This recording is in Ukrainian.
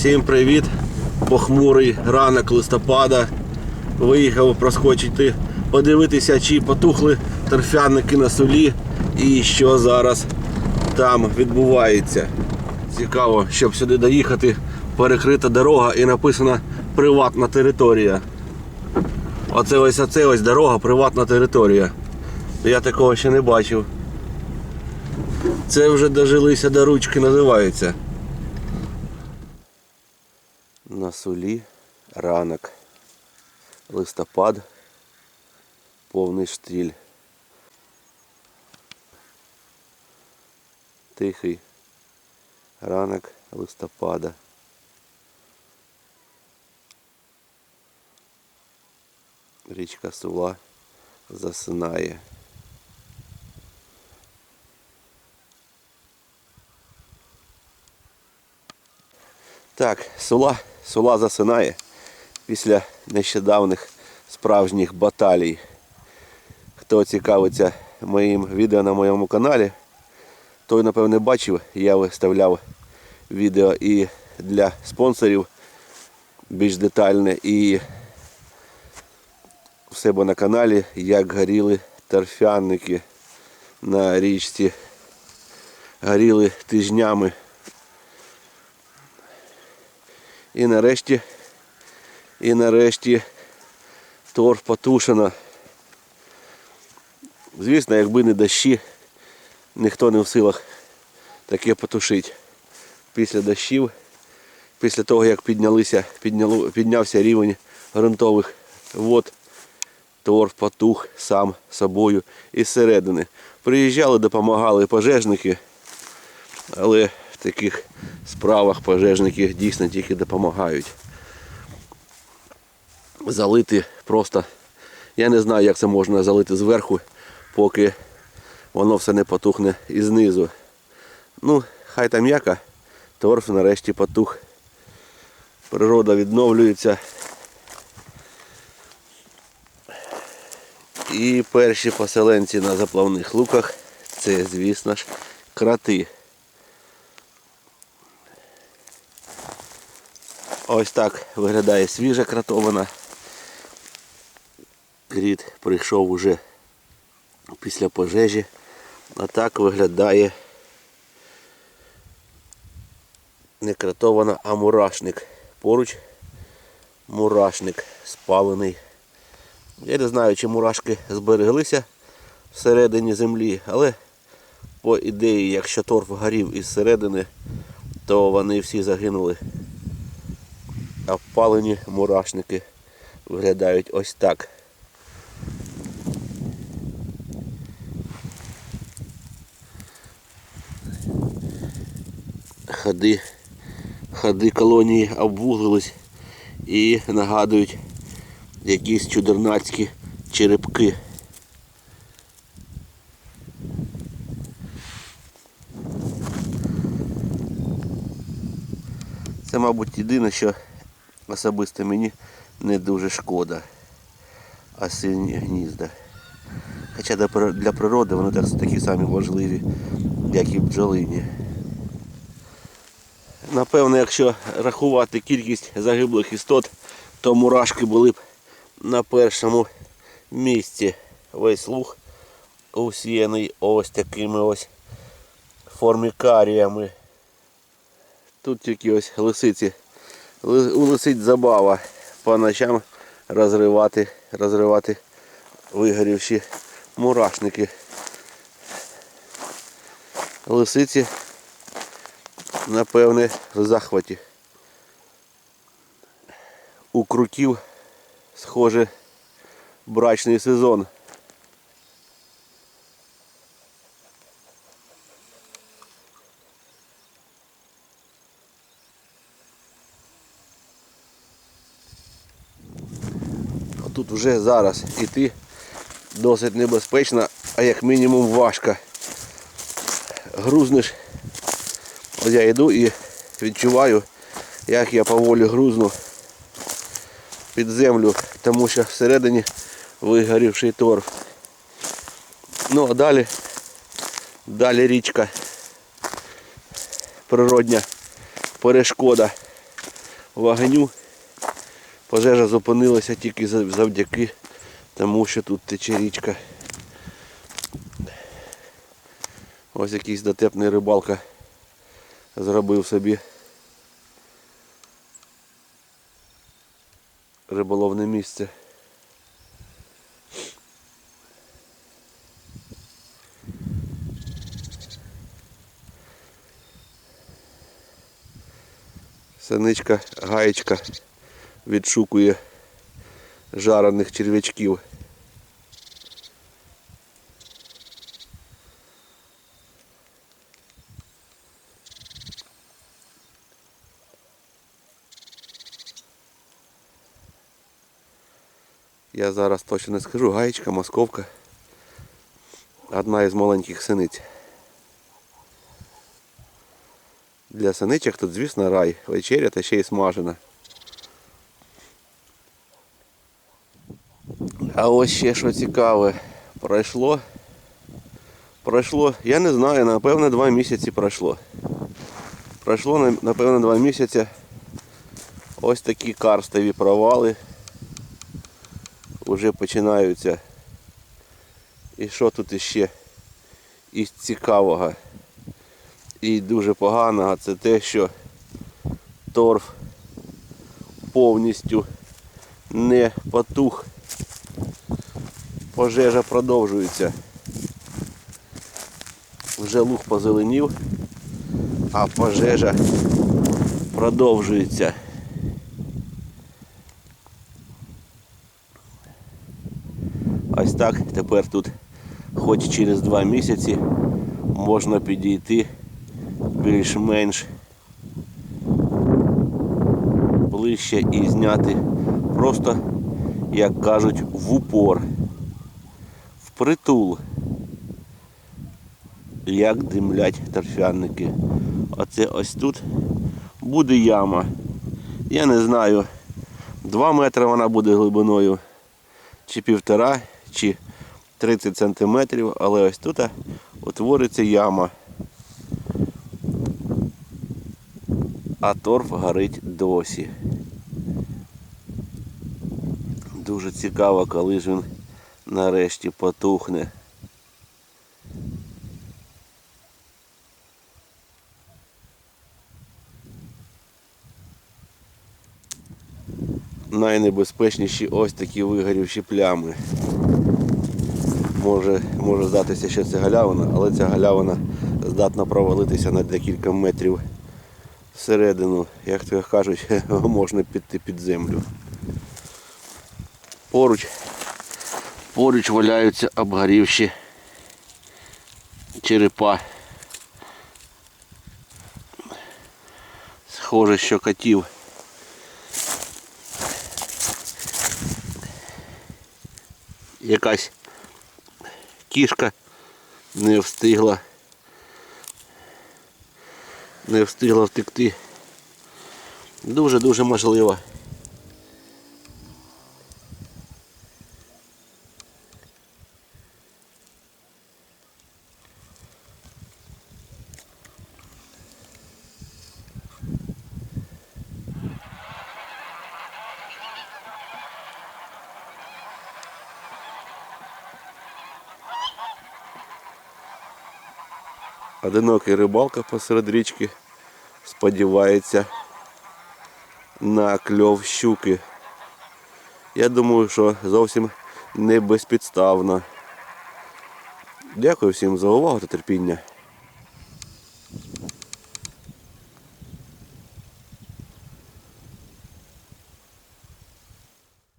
Всім привіт! Похмурий ранок листопада. Виїхав проскочити, подивитися, чи потухли торфяники на солі і що зараз там відбувається. Цікаво, щоб сюди доїхати, перекрита дорога і написано приватна територія. Оце ось оце ось дорога, приватна територія. Я такого ще не бачив. Це вже дожилися до ручки, називається. На солі ранок. Листопад. Повний штріль. Тихий ранок листопада. Річка Сула засинає. Так, сула, сула засинає після нещодавних справжніх баталій. Хто цікавиться моїм відео на моєму каналі, той напевне бачив, я виставляв відео і для спонсорів більш детальне і у себе на каналі, як горіли торфяники на річці. Горіли тижнями. І нарешті, і нарешті торф потушено. Звісно, якби не дощі, ніхто не в силах таке потушити. Після дощів, після того як піднялися, підняло, піднявся рівень ґрунтових вод, торф потух сам собою із середини. Приїжджали, допомагали пожежники, але таких справах пожежники дійсно тільки допомагають. Залити просто, я не знаю, як це можна залити зверху, поки воно все не потухне і знизу. Ну, хай там яка, торф нарешті потух. Природа відновлюється. І перші поселенці на заплавних луках це, звісно ж, крати. Ось так виглядає свіжа кратовина. Кріт прийшов уже після пожежі. А так виглядає не кратована, а мурашник. Поруч мурашник спалений. Я не знаю, чи мурашки збереглися всередині землі, але по ідеї, якщо торф горів із середини, то вони всі загинули. А впалені мурашники виглядають ось так. Ходи, ходи колонії обвуглились і нагадують якісь чудернацькі черепки. Це, мабуть, єдине, що особисто мені не дуже шкода. Осінні гнізда. Хоча для природи вони так- такі самі важливі, як і бджолині. Напевно, якщо рахувати кількість загиблих істот, то мурашки були б на першому місці. Весь луг усіяний ось такими ось формікаріями. Тут тільки ось лисиці. Ли- лисиць забава по ночам розривати, розривати вигорівші мурашники. Лисиці, напевне, в захваті. У крутів, схоже, брачний сезон. Вже зараз іти досить небезпечно, а як мінімум важко. Грузнеш. Ось я йду і відчуваю, як я поволі грузну під землю, тому що всередині вигорівший торф. Ну а далі, далі річка. Природня перешкода вогню. Пожежа зупинилася тільки завдяки тому, що тут тече річка. Ось якийсь дотепний рибалка зробив собі риболовне місце. Синичка, гаєчка відшукує жарених черв'ячків. Я зараз точно не скажу, гаєчка, московка. Одна із маленьких синиць. Для синичок тут, звісно, рай. Вечеря та ще й смажена. А ось ще що цікаве. Пройшло. Пройшло, я не знаю, напевно, два місяці пройшло. Пройшло, напевно, два місяці. Ось такі карстові провали. Уже починаються. І що тут іще із цікавого і дуже поганого, це те, що торф повністю не потух. Пожежа продовжується. Вже луг позеленів, а пожежа продовжується. Ось так тепер тут, хоч через два місяці, можна підійти більш-менш ближче і зняти просто, як кажуть, в упор, притул, як димлять торфяники. Оце ось тут буде яма. Я не знаю, 2 метри вона буде глибиною, чи півтора, чи 30 сантиметрів, але ось тут утвориться яма. а торф горить досі. Дуже цікаво, коли ж він нарешті потухне. Найнебезпечніші ось такі вигорівші плями. Може, може здатися, що це галявина, але ця галявина здатна провалитися на декілька метрів всередину, як то кажуть, можна піти під землю. Поруч, поруч валяються обгорівші черепа. Схоже, що котів. Якась кішка не встигла не встигла втекти. Дуже-дуже можливо. Одинокий рибалка посеред річки сподівається на кльов щуки. Я думаю, що зовсім не безпідставно. Дякую всім за увагу та терпіння.